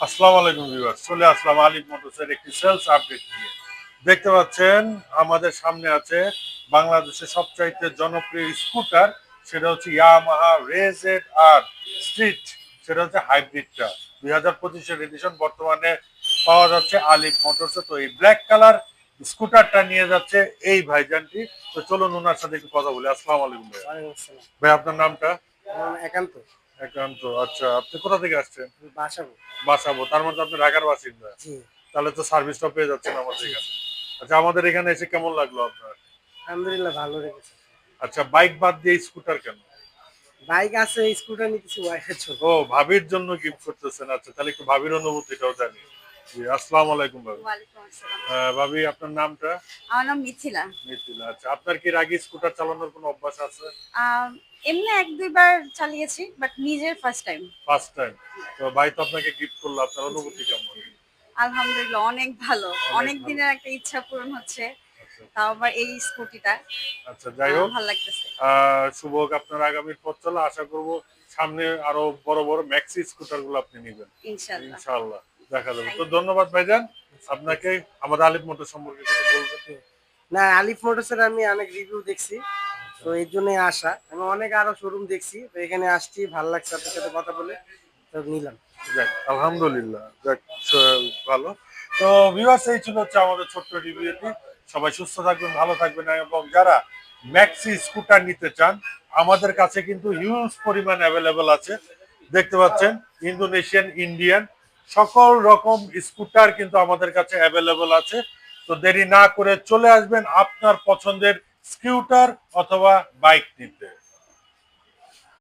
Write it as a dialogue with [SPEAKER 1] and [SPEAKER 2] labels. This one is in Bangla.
[SPEAKER 1] আসসালামু আলাইকুম ভিউয়ার চলে আসলাম আলিফ মোটরসের একটি সেলস আপডেট নিয়ে। দেখতে পাচ্ছেন আমাদের সামনে আছে বাংলাদেশের সবচাইতে জনপ্রিয় স্কুটার সেটা হচ্ছে ইয়ামাহা রেজেড আর স্ট্রিট সেটা হচ্ছে হাইব্রিডটা দুই হাজার পঁচিশের এডিশন বর্তমানে পাওয়া যাচ্ছে আলিফ মোটরসে। তো এই ব্ল্যাক কালার স্কুটারটা নিয়ে যাচ্ছে এই ভাইজানটি। তো চলুন ওনার সাথে একটু কথা বলি। আসসালামু আলাইকুম ভাই। ভাই আপনার নামটা?
[SPEAKER 2] একান্ত।
[SPEAKER 1] একান্ত। আচ্ছা আপনি কোথা থেকে আসছেন?
[SPEAKER 2] বাসাবো।
[SPEAKER 1] বাসাবো। তার মধ্যে আপনি ঢাকার বাসিন্দা। তাহলে তো সার্ভিসটা পেয়ে যাচ্ছেন আমাদের এখানে। আচ্ছা আমাদের এখানে এসে কেমন লাগল আপনার?
[SPEAKER 2] আলহামদুলিল্লাহ ভালো লেগেছে।
[SPEAKER 1] আচ্ছা বাইক বাদ দিয়ে স্কুটার কেন?
[SPEAKER 2] বাইক আছে স্কুটার নিতেছি ওয়াইফের জন্য।
[SPEAKER 1] ও ভাবির জন্য গিফট করতেছেন। আচ্ছা তাহলে একটু ভাবির অনুভূতিটাও জানি। জি আসসালামু আলাইকুম ভাবি।
[SPEAKER 3] ওয়ালাইকুম আসসালাম।
[SPEAKER 1] ভাবি আপনার নামটা?
[SPEAKER 3] আমার নাম মিথিলা।
[SPEAKER 1] মিথিলা আচ্ছা। আপনার কি এর স্কুটার চালানোর কোনো অভ্যাস আছে?
[SPEAKER 3] এমনি এক দুইবার চালিয়েছি বাট নিজের ফার্স্ট টাইম
[SPEAKER 1] ফার্স্ট টাইম তো ভাই তো আপনাকে গিফট করল আপনার অনুভূতি কেমন?
[SPEAKER 3] আলহামদুলিল্লাহ অনেক ভালো। অনেক দিনের একটা ইচ্ছা পূরণ হচ্ছে।
[SPEAKER 1] আচ্ছা,
[SPEAKER 3] তাও আবার এই স্কুটিটা।
[SPEAKER 1] আচ্ছা যাই হোক।
[SPEAKER 3] ভালো লাগতেছে।
[SPEAKER 1] শুভ হোক আপনার আগামীর পথ চলা। আশা করব সামনে আরও বড় বড় ম্যাক্সি স্কুটারগুলো আপনি নিবেন।
[SPEAKER 3] ইনশাল্লাহ
[SPEAKER 1] ইনশাআল্লাহ। দেখা যাবে। তো ধন্যবাদ ভাইজান। আপনাকে আমাদের আলিফ মোটর সম্পর্কে কিছু বলবেন?
[SPEAKER 2] না আলিফ মোটরসের আমি অনেক রিভিউ দেখছি। তো এই জন্যই আসা আমি অনেক আরও শোরুম দেখছি। তো এখানে আসছি ভালো লাগছে আপনার সাথে কথা বলে। তো নিলাম।
[SPEAKER 1] যাক আলহামদুলিল্লাহ। যাক ভালো। তো ভিউয়ার্স এই ছিল হচ্ছে আমাদের ছোট্ট রিভিউটি সবাই সুস্থ থাকবেন ভালো থাকবেন। এবং যারা ম্যাক্সি স্কুটার নিতে চান আমাদের কাছে কিন্তু হিউজ পরিমাণ অ্যাভেলেবল আছে। দেখতে পাচ্ছেন ইন্দোনেশিয়ান ইন্ডিয়ান সকল রকম স্কুটার কিন্তু আমাদের কাছে অ্যাভেলেবল আছে। তো দেরি না করে চলে আসবেন আপনার পছন্দের স্কুটার অথবা বাইক নিতে